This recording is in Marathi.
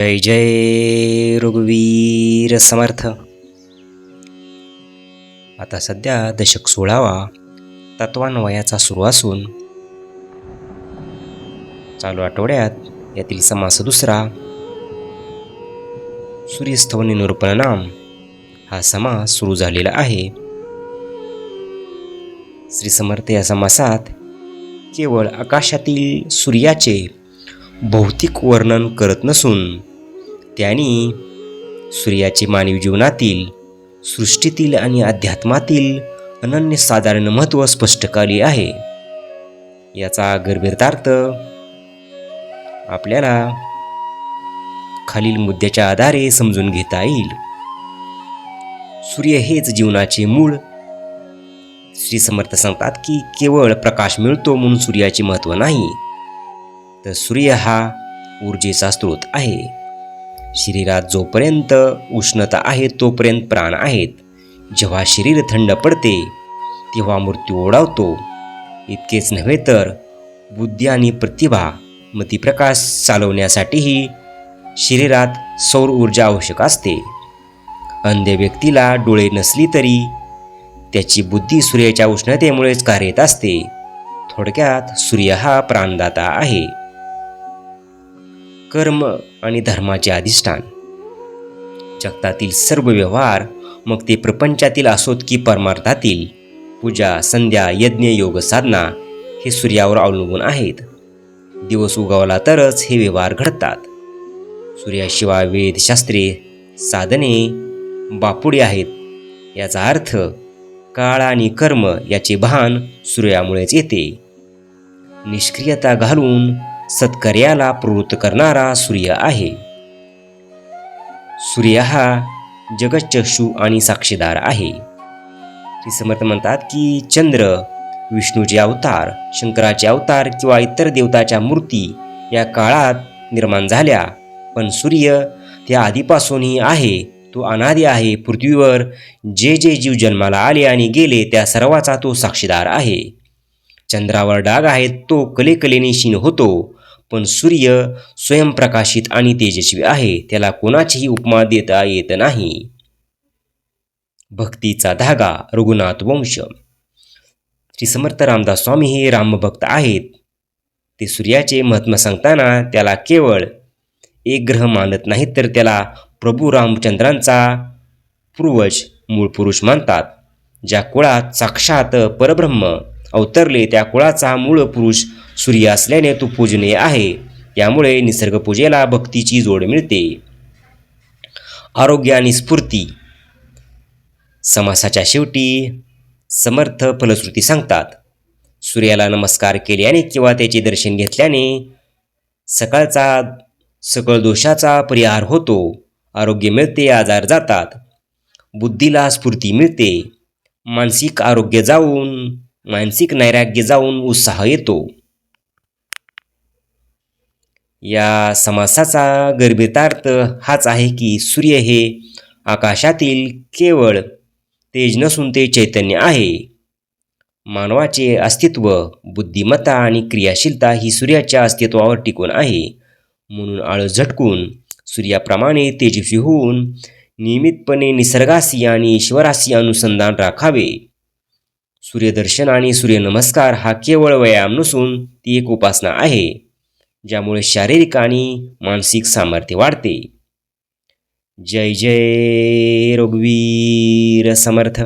जय जय रघुवीर समर्थ. आता सध्या दशक सोळावा तत्वान्वयाचा सुरू असून चालू आठवड्यात यातील समास दुसरा. सूर्यस्थवनी निरूपणनाम हा समास सुरू झालेला आहे. श्री समर्थ या समासात केवळ आकाशातील सूर्याचे भौतिक वर्णन करत नसून त्यांनी सूर्याचे मानवी जीवनातील सृष्टीतील आणि अध्यात्मातील अनन्यसाधारण महत्त्व स्पष्ट केले आहे. याचा गर्भितार्थ आपल्याला खालील मुद्द्याच्या आधारे समजून घेता येईल. सूर्य हेच जीवनाचे मूळ. श्री समर्थ सांगतात की केवळ प्रकाश मिळतो म्हणून सूर्याचे महत्त्व नाही तर सूर्य हा ऊर्जेचा स्रोत आहे. शरीरात जोपर्यंत उष्णता आहे तोपर्यंत प्राण आहेत. जेव्हा शरीर थंड पडते तेव्हा मृत्यू ओढावतो. इतकेच नव्हे तर बुद्धी आणि प्रतिभा मतिप्रकाश चालवण्यासाठीही शरीरात सौर ऊर्जा आवश्यक असते. अंध व्यक्तीला डोळे नसली तरी त्याची बुद्धी सूर्याच्या उष्णतेमुळेच कार्यरत असते. थोडक्यात सूर्य हा प्राणदाता आहे. कर्म आणि धर्माचे अधिष्ठान. जगतातील सर्व व्यवहार मग ते प्रपंचातील असोत की परमार्थातील पूजा संध्या यज्ञ योग साधना हे सूर्यावर अवलंबून आहेत. दिवस उगवला तरच हे व्यवहार घडतात. सूर्याशिवाय वेदशास्त्रे साधने बापुडी आहेत. याचा अर्थ काळ आणि कर्म याचे भान सूर्यामुळेच येते. निष्क्रियता घालून सत्कर्याला प्रवृत्त करणारा सूर्य आहे. सूर्य हा जगच्चक्षू आणि साक्षीदार आहे. श्री समर्थ म्हणतात की चंद्र विष्णूचे अवतार शंकराचे अवतार किंवा इतर देवताच्या मूर्ती या काळात निर्माण झाल्या. पण सूर्य त्या आधीपासूनही आहे. तो अनादी आहे. पृथ्वीवर जे जे जीव जन्माला आले आणि गेले त्या सर्वाचा तो साक्षीदार आहे. चंद्रावर डाग आहेत तो कलेकलेने क्षीण होतो. पण सूर्य स्वयंप्रकाशित आणि तेजस्वी आहे त्याला कोणाचीही उपमा देता येत नाही. भक्तीचा धागा रघुनाथ वंश. श्री समर्थ रामदास स्वामी हे रामभक्त आहेत. ते सूर्याचे महत्त्व सांगताना त्याला केवळ एक ग्रह मानत नाहीत तर त्याला प्रभू रामचंद्रांचा पूर्वज मूळ पुरुष मानतात ज्या कुळात साक्षात परब्रह्म अवतरले त्या कुळाचा मूळ पुरुष सूर्य असल्याने तो पूजनीय आहे. यामुळे निसर्गपूजेला भक्तीची जोड मिळते. आरोग्य आणि स्फूर्ती. समासाच्या शेवटी समर्थ फलश्रुती सांगतात. सूर्याला नमस्कार केल्याने किंवा त्याचे दर्शन घेतल्याने सकाळचा सकळ दोषाचा परिहार होतो. आरोग्य मिळते आजार जातात. बुद्धीला स्फूर्ती मिळते. मानसिक आरोग्य जाऊन मानसिक नैराग्य जाऊन उत्साह येतो. या समासाचा गर्भितार्थ हाच आहे की सूर्य हे आकाशातील केवळ तेज नसून ते चैतन्य आहे. मानवाचे अस्तित्व बुद्धिमत्ता आणि क्रियाशीलता ही सूर्याच्या अस्तित्वावर टिकून आहे. म्हणून आळ झटकून सूर्याप्रमाणे तेजस्वी होऊन नियमितपणे निसर्गाशी आणि ईश्वराशी अनुसंधान राखावे. सूर्यदर्शन आणि सूर्यनमस्कार हा केवळ व्यायाम नसून ती एक उपासना आहे ज्यामुळे शारीरिक आणि मानसिक सामर्थ्य वाढते. जय जय रघुवीर समर्थ.